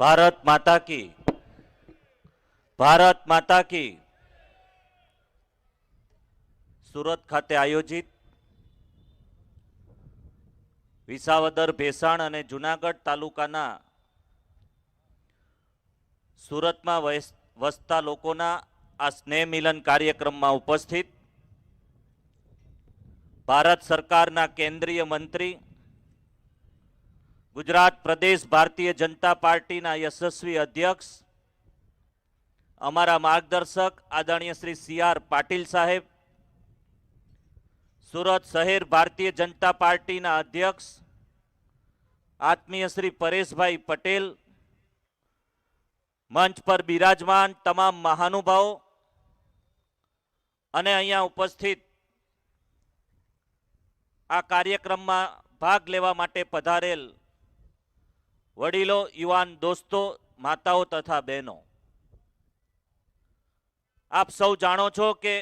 ભારત માતા કી. ભારત માતા કી. સુરત ખાતે આયોજિત વિસાવદર ભેસાણ અને જુનાગઢ તાલુકાના સુરતમાં વસ- વસતા લોકોના આ સ્નેહ મિલન કાર્યક્રમમાં ઉપસ્થિત ભારત સરકારના કેન્દ્રીય મંત્રી ગુજરાત પ્રદેશ ભારતીય જનતા પાર્ટીના યશસ્વી અધ્યક્ષ, અમારા માર્ગદર્શક આદરણીય શ્રી સી આર પાટીલ સાહેબ, સુરત શહેર ભારતીય જનતા પાર્ટીના અધ્યક્ષ આત્મીય શ્રી પરેશભાઈ પટેલ, મંચ પર બિરાજમાન તમામ મહાનુભાવો અને અહીંયા ઉપસ્થિત આ કાર્યક્રમમાં ભાગ લેવા માટે પધારેલ વડીલો, યુવાન, દોસ્તો, માતાઓ તથા બહેનો. આપ સૌ જાણો છો કે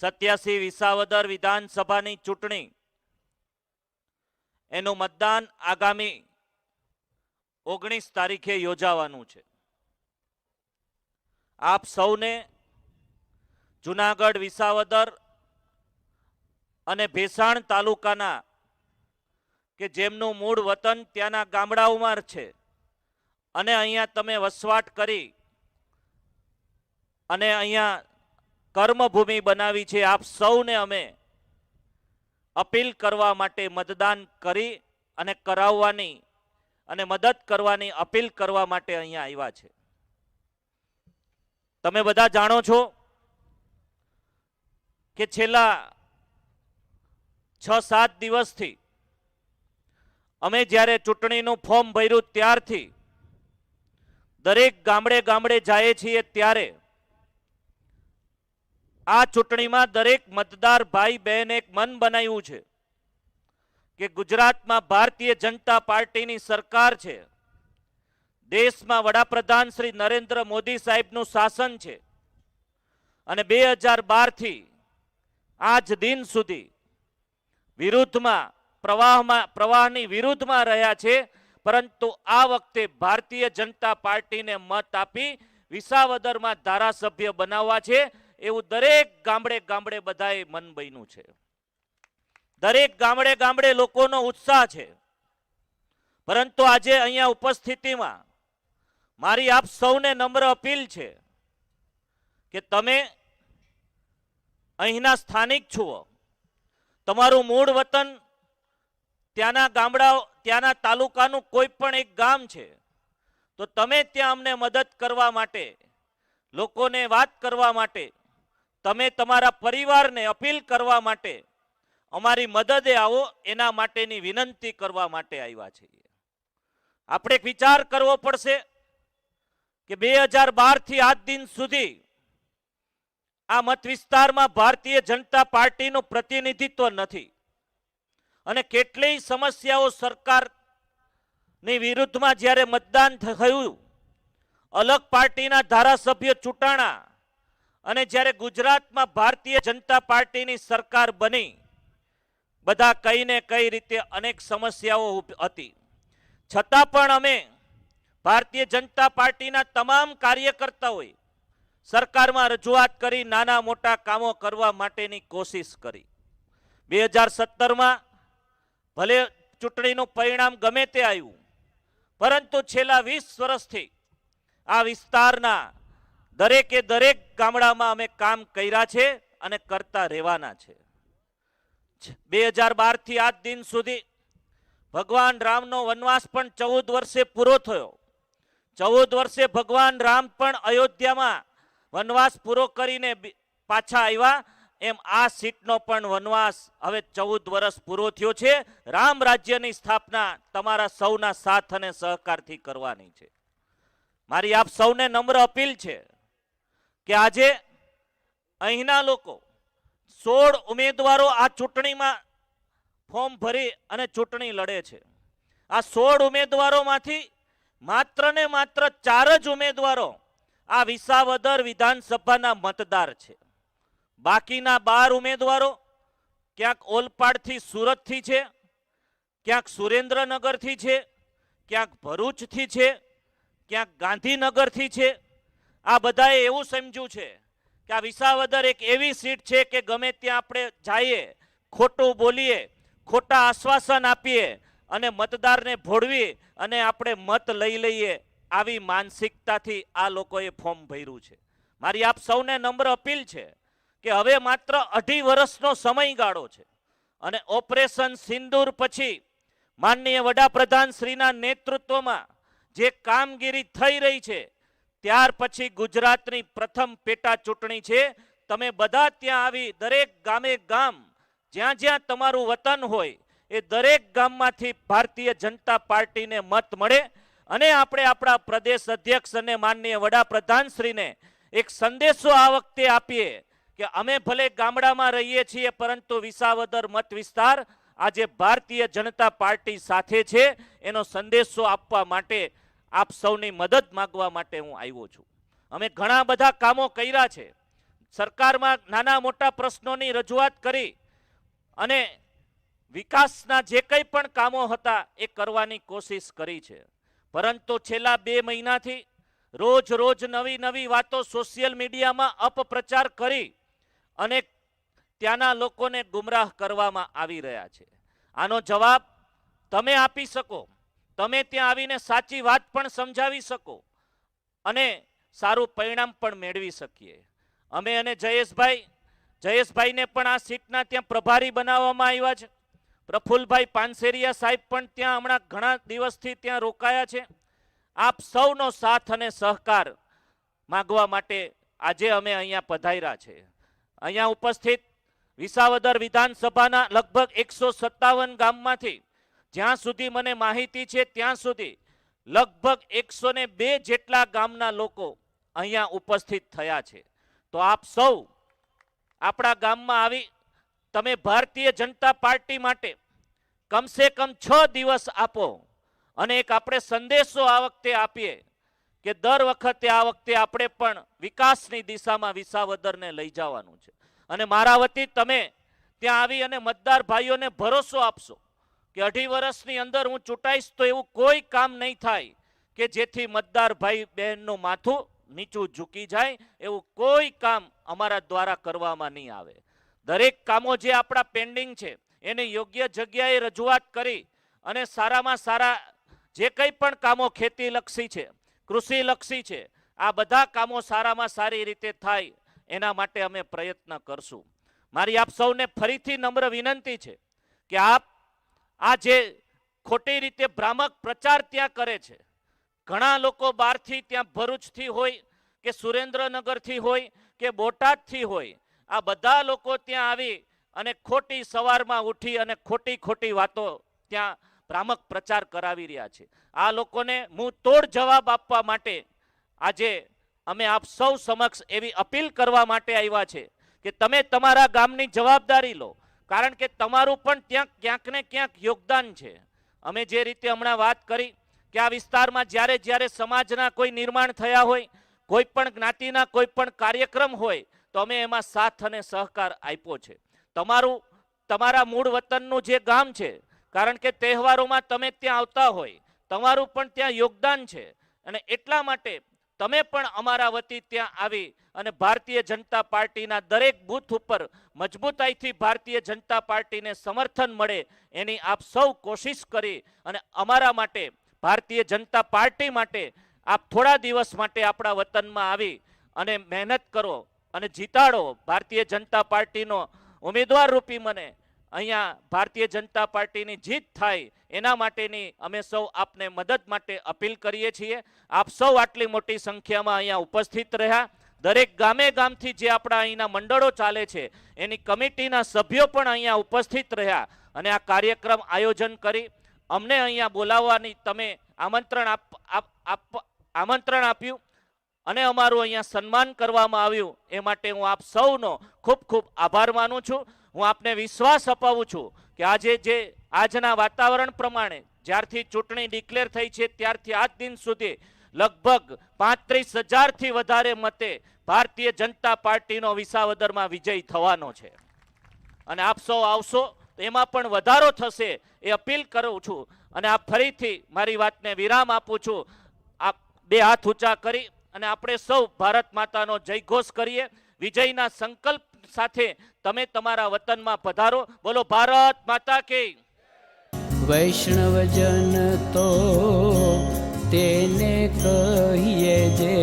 સત્યાસી વિસાવદર વિધાનસભાની ચૂંટણી, એનું મતદાન આગામી ઓગણીસ તારીખે યોજાવાનું છે. આપ સૌને જુનાગઢ, વિસાવદર અને ભેસાણ તાલુકાના કે જેમનું મૂળ વતન ત્યાંના ગામડાઓમાં છે. અને અહીંયા તમે વસવાટ કરી અને અહીંયા કર્મભૂમિ બનાવી છે. આપ સૌને અમે અપીલ કરવા માટે મતદાન કરી અને કરાવવાની અને મદદ કરવાની અપીલ કરવા માટે અહીંયા આવ્યા છે. તમે બધા જાણો છો કે છેલ્લા છ સાત દિવસથી અમે જ્યારે ચૂંટણીનું ફોર્મ ભર્યું ત્યારથી દરેક ગામડે ગામડે જઈએ છીએ ત્યારે આ ચૂંટણીમાં દરેક મતદાર ભાઈ બહેન એક મન બનાવ્યું છે કે ગુજરાતમાં ભારતીય જનતા પાર્ટીની સરકાર છે. દેશમાં વડાપ્રધાન શ્રી નરેન્દ્ર મોદી સાહેબનું શાસન છે. અને બે હજાર બારથી આજ દિન સુધી વિરુદ્ધમાં પ્રવાહમાં, પ્રવાહની વિરુદ્ધમાં રહ્યા છે. પરંતુ આ વખતે ભારતીય જનતા પાર્ટીને મત આપી વિસાવદરમાં ધારાસભ્ય બનાવવા છે. એવું દરેક ગામડે ગામડે બધાએ મન બન્યું છે. દરેક ગામડે ગામડે લોકોનો ઉત્સાહ છે. પરંતુ આજે અહીંયા ઉપસ્થિતિમાં મારી આપ સૌને નમ્ર અપીલ છે કે તમે અહીંના સ્થાનિક છો. તમારું મૂળ વતન ત્યાંના ગામડા ત્યાંના તાલુકાનું કોઈ પણ એક ગામ છે, તો તમે ત્યાં અમને મદદ કરવા માટે, લોકોને વાત કરવા માટે, તમે તમારા પરિવારને અપીલ કરવા માટે, અમારી મદદે આવો, એના માટેની વિનંતી કરવા માટે આવ્યા છીએ. આપણે વિચાર કરવો પડશે કે બે હજાર બારથી આજ દિન સુધી આ મત વિસ્તારમાં ભારતીય જનતા પાર્ટીનું પ્રતિનિધિત્વ નથી. અને કેટલીય સમસ્યાઓ સરકારની વિરુદ્ધમાં જ્યારે મતદાન થયું, અલગ પાર્ટીના ધારાસભ્ય ચૂંટાણા અને જ્યારે ગુજરાતમાં ભારતીય જનતા પાર્ટીની સરકાર બની, બધા કઈ કઈ રીતે અનેક સમસ્યાઓ હતી. છતાં પણ અમે ભારતીય જનતા પાર્ટીના તમામ કાર્યકર્તાઓએ સરકારમાં રજૂઆત કરી નાના મોટા કામો કરવા માટેની કોશિશ કરી. બે હજાર સત્તરમાં ભલે ચૂંટણીનું પરિણામ ગમે તે આવ્યું, પરંતુ છેલ્લા વીસ વર્ષથી આ વિસ્તારના દરેકે દરેક ગામડામાં અમે કામ કર્યા છે અને કરતા રહેવાના છે. બે હજાર બારથી આજ દિન સુધી ભગવાન રામનો વનવાસ પણ ચૌદ વર્ષે પૂરો થયો. ચૌદ વર્ષે ભગવાન રામ પણ અયોધ્યામાં વનવાસ પૂરો કરીને પાછા આવ્યા એમ આ સીટનો પણ વનવાસ હવે ચૌદ વર્ષ પૂરો થયો છે. રામ રાજ્યની સ્થાપના તમારા સૌના સાથ અને સહકારથી કરવાની છે. મારી આપ સૌને નમ્ર અપીલ છે કે આજે અહીંના લોકો સોળ ઉમેદવારો આ ચૂંટણીમાં ફોર્મ ભરી અને ચૂંટણી લડે છે. આ સોળ ઉમેદવારોમાંથી માત્ર ને માત્ર ચાર જ ઉમેદવારો આ વિસાવદર વિધાનસભાના મતદાર છે. બાકીના બાર ઉમેદવારો ક્યાંક ઓલપાડથી સુરતથી છે, ક્યાંક સુરેન્દ્રનગરથી છે, ક્યાંક ભરૂચથી છે, ક્યાંક ગાંધીનગરથી છે. આ બધાએ એવું સમજ્યું છે કે આ વિસાવદર એક એવી સીટ છે કે ગમે ત્યાં આપણે જઈએ, ખોટું બોલીએ, ખોટા આશ્વાસન આપીએ અને મતદારને ભોળવી અને આપણે મત લઈ લઈએ આવી માનસિકતાથી આ લોકોએ ફોર્મ ભર્યું છે. મારી આપ સૌને નમ્ર અપીલ છે કે હવે માત્ર અઢી વર્ષનો સમયગાળો છે. અને ઓપરેશન સિંદૂર પછી માનનીય વડાપ્રધાન શ્રીના નેતૃત્વમાં જે કામગીરી થઈ રહી છે, ત્યાર પછી ગુજરાતની પ્રથમ પેટા ચૂંટણી છે. તમે બધા ત્યાં આવી દરેક ગામે ગામ, જ્યાં જ્યાં તમારું વતન હોય, એ દરેક ગામમાંથી ભારતીય જનતા પાર્ટીને મત મળે. અને આપણે આપણા પ્રદેશ અધ્યક્ષ અને માનનીય વડાપ્રધાન શ્રીને એક સંદેશો આ વખતે આપીએ કે અમે ભલે ગામડામાં રહીએ છીએ, પરંતુ વિસાવદર મત વિસ્તાર આજે ભારતીય જનતા પાર્ટી સાથે છે. એનો સંદેશો આપવા માટે આપ સૌની મદદ માંગવા માટે હું આવ્યો છું. અમે ઘણા બધા કામો કર્યા છે. સરકારમાં નાના મોટા પ્રશ્નોની રજૂઆત કરી અને વિકાસના જે કંઈ પણ કામો હતા એ કરવાની કોશિશ કરી છે. પરંતુ છેલ્લા બે મહિનાથી રોજ રોજ નવી નવી વાતો સોશિયલ મીડિયામાં અપપ્રચાર કરી અને ત્યાંના લોકોને ગુમરાહ કરવામાં આવી રહ્યા છે. આનો જવાબ તમે આપી શકો. તમે ત્યાં આવીને સાચી વાત પણ સમજાવી શકો અને સારું પરિણામ પણ મેળવી શકીએ. અમે અને જયેશભાઈ, જયેશભાઈને પણ આ સીટના ત્યાં પ્રભારી બનાવવામાં આવ્યા છે. પ્રફુલભાઈ પાનસેરિયા સાહેબ પણ ત્યાં હમણાં ઘણા દિવસથી ત્યાં રોકાયા છે. આપ સૌનો સાથ અને સહકાર માગવા માટે આજે અમે અહીંયા પધાર્યા છે. અહીંયા ઉપસ્થિત વિસાવદર વિધાનસભાના લગભગ એકસો સત્તાવન ગામમાંથી જ્યાં સુધી મને માહિતી છે ત્યાં સુધી લગભગ એકસો બે જેટલા ગામના લોકો અહીંયા ઉપસ્થિત થયા છે. તો આપ સૌ આપણા ગામમાં આવી તમે ભારતીય જનતા પાર્ટી માટે કમસે કમ છ દિવસ આપો અને એક આપણે સંદેશો આ વખતે આપીએ કે દર વખતે આ વખતે આપણે પણ વિકાસની દિશામાં વિસાવદરને લઈ જવાનું છે. અને મારા વતી તમે ત્યાં આવી અને મતદાર ભાઈઓને ભરોસો આપશો કે અઢી વર્ષની અંદર હું ચૂંટાઈશ તો એવું કોઈ કામ નહીં થાય કે જેથી મતદાર ભાઈ બહેનનું માથું નીચું ઝૂકી જાય એવું કોઈ કામ અમારા દ્વારા કરવામાં નહીં આવે. દરેક કામો જે આપણા પેન્ડિંગ છે એને યોગ્ય જગ્યાએ રજૂઆત કરી અને સારામાં સારા જે કંઈ પણ કામો ખેતીલક્ષી છે કૃષિલક્ષી છે. આ બધા કામો સારામાં સારી રીતે થાય એના માટે અમે પ્રયત્ન કરશું. મારી આપ સૌને ફરીથી નમ્ર વિનંતી છે કે આપ આ જે ખોટી રીતે ભ્રામક પ્રચાર ત્યાં કરે છે, ઘણા લોકો બહારથી ત્યાં ભરૂચથી હોય કે સુરેન્દ્રનગરથી હોય કે બોટાદથી હોય, આ બધા લોકો ત્યાં આવી અને ખોટી સવારમાં ઉઠી અને ખોટી ખોટી વાતો ત્યાં ભ્રામક પ્રચાર કરાવી રહ્યા છે. આ લોકોને હું તોડ જવાબ આપવા માટે આજે અમે આપ સૌ સમક્ષ એવી અપીલ કરવા માટે આવ્યા છે કે તમે તમારા ગામની જવાબદારી લો, કારણ કે તમારું પણ ત્યાં ક્યાંક ને ક્યાંક યોગદાન છે. અમે જે રીતે હમણાં વાત કરી કે આ વિસ્તારમાં જ્યારે જ્યારે સમાજના કોઈ નિર્માણ થયા હોય, કોઈ પણ જ્ઞાતિના કોઈ પણ કાર્યક્રમ હોય, તો અમે એમાં સાથ અને સહકાર આપ્યો છે. તમારું, તમારા મૂળ વતનનું જે ગામ છે કારણ કે તહેવારોમાં તમે ત્યાં આવતા હોય, તમારું પણ ત્યાં યોગદાન છે. અને એટલા માટે તમે પણ અમારા વતી ત્યાં આવી અને ભારતીય જનતા પાર્ટીના દરેક બૂથ ઉપર મજબૂતાઈથી ભારતીય જનતા પાર્ટીને સમર્થન મળે એની આપ સૌ કોશિશ કરી અને અમારા માટે, ભારતીય જનતા પાર્ટી માટે આપ થોડા દિવસ માટે આપણા વતનમાં આવી અને મહેનત કરો અને જીતાડો. ભારતીય જનતા પાર્ટીનો ઉમેદવાર રૂપી મને અહીંયા ભારતીય જનતા પાર્ટીની જીત થાય એના માટેની અમે સૌ આપને મદદ માટે અપીલ કરીએ છીએ. આપ સૌ આટલી મોટી સંખ્યામાં અહીંયા ઉપસ્થિત રહ્યા. દરેક ગામે ગામથી જે આપણા અહીંના મંડળો ચાલે છે, એની કમિટીના સભ્યો પણ અહીંયા ઉપસ્થિત રહ્યા અને આ કાર્યક્રમ આયોજન કરી. અમને અહીંયા બોલાવવાની તમે આમંત્રણ આપ આમંત્રણ આપ્યું અને અમારું અહીંયા સન્માન કરવામાં આવ્યું. એ માટે હું આપ સૌનો ખૂબ ખૂબ આભાર માનું છું. હું આપને વિશ્વાસ અપાવું છું કે આજે જે આજના વાતાવરણ પ્રમાણે જ્યારથી ચૂંટણી ડિક્લેર થઈ છે, ત્યારથી આજ દિન સુધી લગભગ પાંત્રીસ હજારથી વધારે મતે ભારતીય જનતા પાર્ટીનો વિસાવદરમાં વિજય થવાનો છે. અને આપ સૌ આવશો, તો એમાં પણ વધારો થશે એ અપીલ કરું છું. અને આ ફરીથી મારી વાતને વિરામ આપું છું. આ બે હાથ ઊંચા કરી અને આપણે સૌ ભારત માતાનો જયઘોષ કરીએ. વિજયના સંકલ્પ સાથે તમે તમારા વતનમાં પધારો. બોલો, ભારત માતા કે. વૈષ્ણવજન તો તેને કહીએ જે,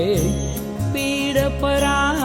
પીડ પરા